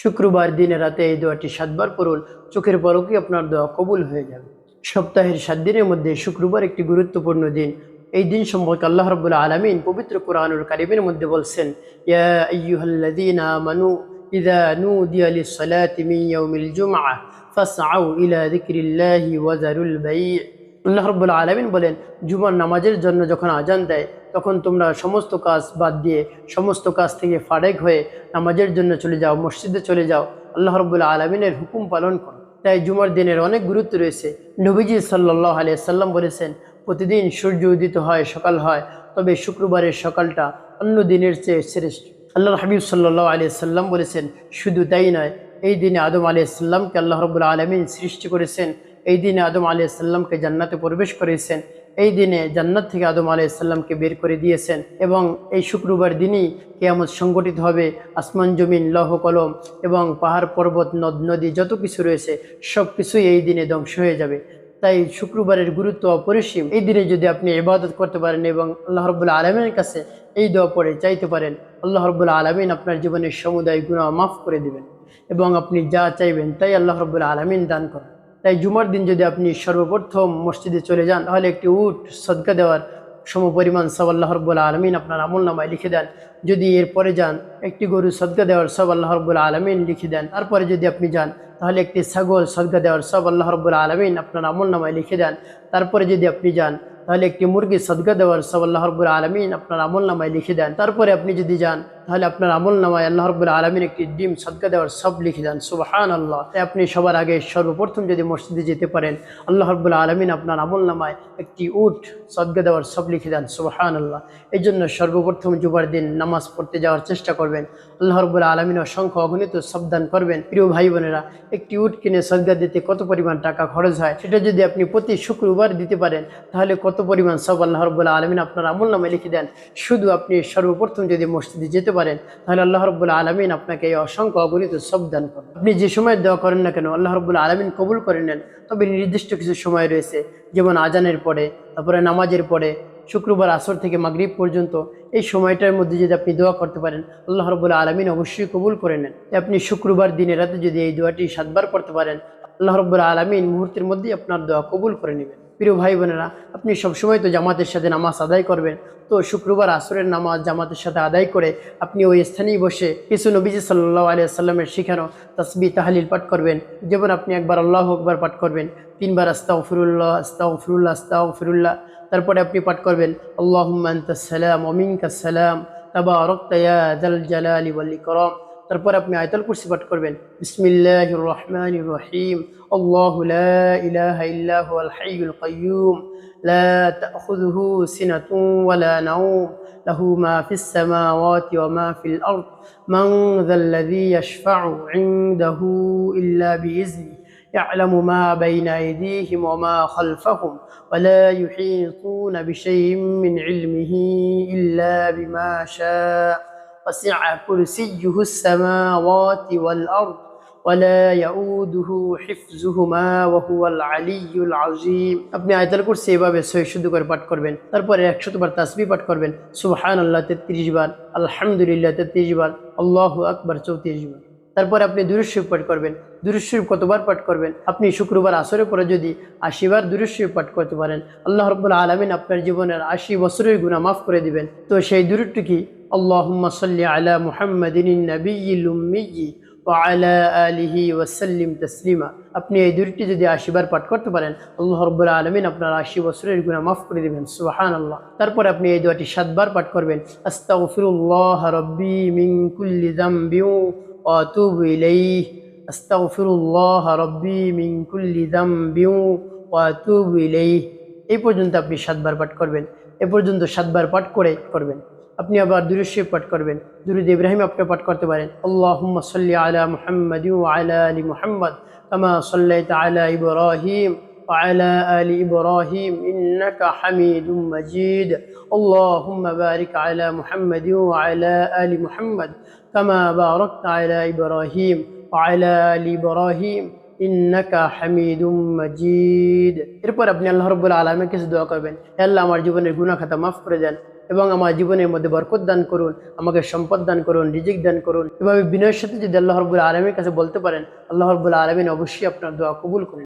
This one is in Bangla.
শুক্রবার দিনে রাতে এই দোয়াটি সাতবার পড়ুন, চোখের পলকে আপনার দোয়া কবুল হয়ে যাবে। সপ্তাহের সাত দিনের মধ্যে শুক্রবার একটি গুরুত্বপূর্ণ দিন। এই দিন সম্পর্কে আল্লাহ রবুল্লা আলমিন পবিত্র কোরআনুল কারিমের মধ্যে বলছেন, ইয়া আইয়ুহাল্লাযীনা আমানু ইযা নুদিয়া লিস-সালাতি মিন ইয়াউমিল জুমআহ ফাসআউ ইলা যিকরিল্লাহি ওয়া যারুল বাই' আল্লাহ রব্বুল আলমিন বলেন, জুমার নামাজের জন্য যখন আজান দেয় তখন তোমরা সমস্ত কাজ বাদ দিয়ে সমস্ত কাজ থেকে ফারেক হয়ে নামাজের জন্য চলে যাও, মসজিদে চলে যাও, আল্লাহ রব্বুল আলমিনের হুকুম পালন করো। তাই জুমার দিনের অনেক গুরুত্ব রয়েছে। নবীজি সাল্লাহ আলিয়া সাল্লাম বলেছেন, প্রতিদিন সূর্য উদিত হয়, সকাল হয়, তবে শুক্রবারের সকালটা অন্য দিনের চেয়ে শ্রেষ্ঠ। আল্লাহ হাবিব সাল্লাহ আলিয়া সাল্লাম বলেছেন, শুধু তাই নয়, এই দিনে আদম আলিয়া সাল্লামকে আল্লাহ রবুল্লা আলমিন সৃষ্টি করেছেন, এই দিনে আদম আলিয়া সাল্লামকে জান্নাতে প্রবেশ করেছেন এই দিনে জান্নাত থেকে আদম আলিয়া সাল্লামকে বের করে দিয়েছেন এবং এই শুক্রবার দিনই কেয়ামত সংগঠিত হবে। আসমান, জমিন, লহ, কলম এবং পাহাড়, পর্বত, নদ, নদী যত কিছু রয়েছে সব কিছুই এই দিনে ধ্বংস হয়ে যাবে। তাই শুক্রবারের গুরুত্ব অপরিসীম। এই দিনে যদি আপনি ইবাদত করতে পারেন এবং আল্লাহ রব্বুল্লা আলমিনের কাছে এই দোয়া পড়ে চাইতে পারেন, আল্লাহ রব্বুল্লা আলমিন আপনার জীবনের সমুদায় গুণা মাফ করে দিবেন এবং আপনি যা চাইবেন তাই আল্লাহ রব্বুল্লা আলমিন দান করেন। তাই জুমার দিন যদি আপনি সর্বপ্রথম মসজিদে চলে যান, তাহলে একটি উট, সদকা দেওয়ার সমপরিমাণ সব আল্লাহ আলমিন আপনার আমল নামায় লিখে দেন। যদি এরপরে যান, একটি গরু সদকা দেওয়ার সব আল্লাহ রব্বুল্লা আলমিন লিখে দেন। তারপরে যদি আপনি যান, তাহলে একটি ছাগল সদকা দেওয়ার সব আল্লাহ রব্বুল্লা আলমিন আপনার আমল নামায় লিখে দেন। তারপরে যদি আপনি যান তাহলে একটি মুরগি সদকা দেওয়ার সব আল্লাহ রব্বুল আলমিন আপনার আমল নামায় লিখে দেন। তারপরে আপনি যদি যান, তাহলে আপনার আমল নামায় আল্লাহ রব্বুল আলমিন একটি ডিম সদকা দেওয়ার সব লিখে দেন। সুবাহান আল্লাহ তাই আপনি সবার আগে সর্বপ্রথম যদি মসজিদে যেতে পারেন, আল্লাহ রব্বুল আলমিন আপনার আমল নামায় একটি উট সদকা দেওয়ার সব লিখে দেন। সুবাহান আল্লাহ এই জন্য সর্বপ্রথম জুবার দিন নামাজ পড়তে যাওয়ার চেষ্টা করবেন। আল্লাহ রব্বুল আলমিন অসংখ্য অগণিত সাবধান করবেন। প্রিয় ভাই বোনেরা একটি উট কিনে সদকা দিতে কত পরিমাণ টাকা খরচ হয়? সেটা যদি আপনি প্রতি শুক্রবার দিতে পারেন, তাহলে কত পরিমাণ সব আল্লাহ রব্বুল্লা আলমিন আপনার আমল নামে লিখে দেন, শুধু আপনি সর্বপ্রথম যদি মসজিদে যেতে পারেন, তাহলে আল্লাহ রব্বুল্লা আলমিন আপনাকে এই অসংখ্য অগণিত সব দান করেন আপনি যে সময় দেওয়া করেন না কেন, আল্লাহ রব্বুল্লা আলমিন কবুল করে নেন। তবে নির্দিষ্ট কিছু সময় রয়েছে, যেমন আজানের পরে, তারপরে নামাজের পরে, শুক্রবার আসর থেকে মাগরিব পর্যন্ত, এই সময়টার মধ্যে যদি আপনি দোয়া করতে পারেন, আল্লাহ রবুল্লা আলমিন অবশ্যই কবুল করে নেন। আপনি শুক্রবার দিনে রাতে যদি এই দোয়াটি সাতবার করতে পারেন, আল্লাহ রব্বুল্লা আলমিন মুহূর্তের মধ্যেই আপনার দোয়া কবুল করে নেবেন। প্রিয় ভাই বোনেরা, আপনি সবসময় তো জামাতের সাথে নামাজ আদায় করবেন। তো শুক্রবার আসরের নামাজ জামাতের সাথে আদায় করে আপনি ওই স্থানেই বসে কিছু নবীজি সাল্লাহ আলিয়া সাল্লামের শিখানো তসবি তাহালিল পাঠ করবেন। যেমন আপনি একবার আল্লাহ আকবার পাঠ করবেন, তিনবার আস্তাও ফিরুল্লাহ আস্তাও ফিরুল্লাহ আস্তাও ফিরুল্লাহ তারপরে আপনি পাঠ করবেন আল্লাহ সালাম অমিনকা সালাম তাবা রক্তায়া জাল জালালি ওয়াল্লি করম তারপর আপনি আয়তাল কুরসি পাঠ করবেন বিসমিল্লাহ রহমান রহিম আল্লাহ লা ইলাহা ইল্লা হুয়াল হাইয়ুল কাইয়ুম لا تأخذه سنة ولا نوم له ما في السماوات وما في الأرض من ذا الذي يشفع عنده إلا بإذنه يعلم ما بين أيديهم وما خلفهم ولا يحيطون بشيء من علمه إلا بما شاء وسع كرسيه السماوات والأرض ولا يؤوده حفظهما وهو العلي العظيم আপনি আয়াতুল কুরসি এভাবে সহি শুদ্ধ করে পাঠ করবেন তারপরে একশত বার তাসবিহ পাঠ করবেন সুবহানাল্লাহ 33 বার আলহামদুলিল্লাহ 33 বার আল্লাহু আকবার 34 বার তারপরে আপনি দুরুশরীফ পাঠ করবেন। দুরুশরীফ কতবার পাঠ করবেন? আপনি শুক্রবার আসরের পরে যদি আশিবার দুরুশরীফ পাঠ করতে পারেন, আল্লাহ রব্বুল্লা আলমিন আপনার জীবনের আশি বছরের গুণা মাফ করে দিবেন। তো সেই দুরুটি কি? আল্লাহুম্মা আলা মুহাম্মাদিন নবিয়্যিল উম্মিয়্যি ওয়ালা আলিহি ওয়াসাল্লিম তসলিমা। আপনি এই দুইটি যদি আশিবার পাঠ করতে পারেন, আল্লাহ রব্বুল্লা আলমিন আপনার আশি বছরের গুণা মাফ করে দেবেন। সুবাহান আল্লাহ তারপর আপনি এই দোয়াটি সাতবার পাঠ করবেন। আস্তাগফিরুল্লাহ রব্বি মিন কুল্লি ওয়া আতুবু ইলাইহি আস্তাগফিরুল্লাহ রব্বি মিন কুল্লি যামবিউ ওয়া আতুবু এই পর্যন্ত আপনি সাতবার পাঠ করবেন। এ পর্যন্ত সাতবার পাঠ করে করবেন। আপনি আবার দুরুশরীফ পাঠ করবেন। দুরুদ ইব্রাহিম আপনি পাঠ করতে পারেন। আল্লাহুম্মা সাল্লি আলা মুহাম্মাদ আলা আলি মুহাম্মাদ কামা সাল্লাইতা আলা ইব্রাহিম। وعلى آل إبراهيم إنك حميد مجيد اللهم بارك على محمد وعلى آل محمد كما باركت على إبراهيم وعلى آل إبراهيم ইন্নাকা হামিদুম মাজিদ এরপর আপনি আল্লাহ রব্বুল আলমের কাছে দোয়া করবেন হে আল্লাহ আমার জীবনের গুনাহ খাতা মাফ করে দেন এবং আমার জীবনের মধ্যে বরকত দান করুন আমাকে সম্পদ দান করুন রিজিক দান করুন এভাবে বিনয়ের সাথে যদি আল্লাহ রবুল্লা আলমীর কাছে বলতে পারেন আল্লাহ রবুল্লা আলমিন অবশ্যই আপনার দোয়া কবুল করুন